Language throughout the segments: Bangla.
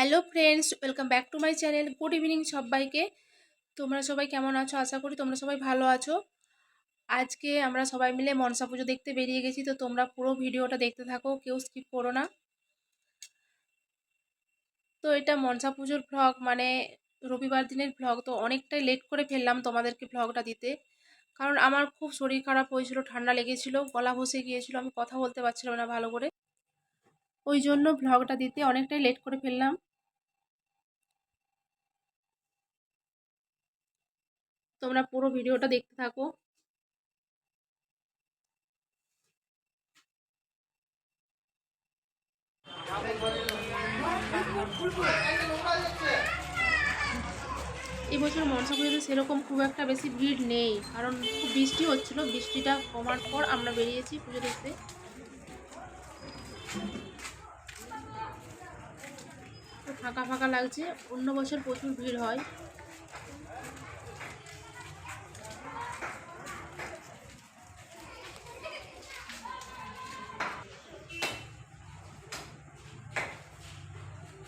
Hello friends, welcome back to my channel. Good evening সবাইকে। তোমরা সবাই কেমন আছো? আশা করি তোমরা সবাই ভালো আছো। আজকে আমরা সবাই মিলে মনসা পুজো দেখতে বেরিয়ে গেছি, তো তোমরা পুরো ভিডিওটা দেখতে থাকো, কেউ স্কিপ করো না। তো এটা মনসা পুজোর ভ্লগ মানে রবিবার দিনের ভ্লগ তো অনেকটাই লেট করে ফেললাম তোমাদেরকে ভ্লগটা দিতে। কারণ আমার খুব শরীর খারাপ হয়েছিল, ঠান্ডা লেগেছিল, গলা বসে গিয়েছিল, আমি কথা বলতে পারছিলাম না ভালো করে। ওই জন্য ভ্লগটা দিতে অনেকটাই লেট করে ফেললাম। তোমরা পুরো ভিডিওটা দেখতে থাকো। এবছর মনসা পুজোতে সেরকম খুব একটা বেশি ভিড় নেই, কারণ খুব বৃষ্টি হচ্ছিল। বৃষ্টিটা কমার পর আমরা বেরিয়েছি পুজো দেখতে। ফাঁকা ফাঁকা লাগছে। অন্য বছর প্রচুর ভিড় হয়।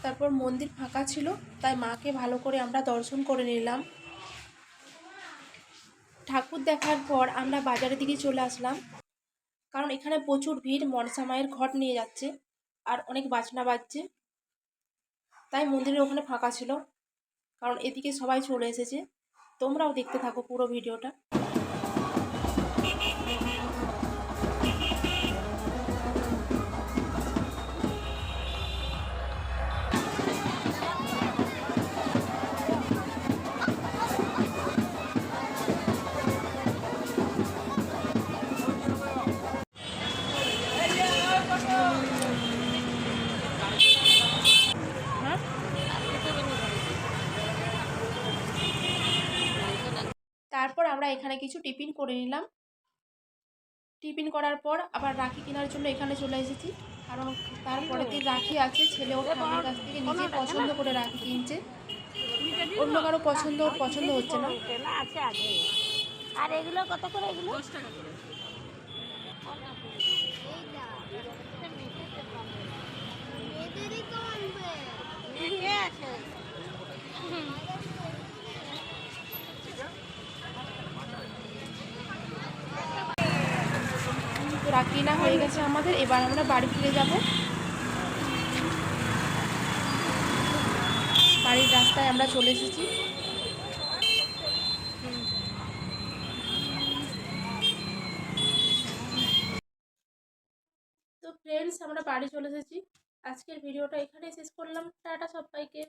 তারপর মন্দির ফাঁকা ছিল, তাই মাকে ভালো করে আমরা দর্শন করে নিলাম। ঠাকুর দেখার পর আমরা বাজারের দিকে চলে আসলাম, কারণ এখানে প্রচুর ভিড়, মনসা মায়ের ঘট নিয়ে যাচ্ছে আর অনেক বাজনা বাজছে। তাই মন্দিরের ওখানে ফাঁকা ছিল, কারণ এদিকে সবাই চলে এসেছে। তোমরাও দেখতে থাকো পুরো ভিডিওটা। আমরা এখানে কিছু টিফিন করে নিলাম। টিফিন করার পর আবার রাখি কেনার জন্য এখানে চলে এসেছি। কারণ তারপরে দিন রাখি আছে ছেলে ওর ঠাকুর কাছ থেকে নিজে পছন্দ করে রাখি কিনছে। অন্য কারও পছন্দ ওর পছন্দ হচ্ছে না। আর এগুলো কত করে এগুলো মেঘে আছে রাখি না হয়ে গেছে আমাদের, এবার আমরা বাড়ি ফিরে যাব। বাড়ির রাস্তায় আমরা চলে এসেছি। তো ফ্রেন্ডস আমরা বাড়ি চলে এসেছি। আজকের ভিডিওটা এখানেই শেষ করলাম। টাটা সবাইকে।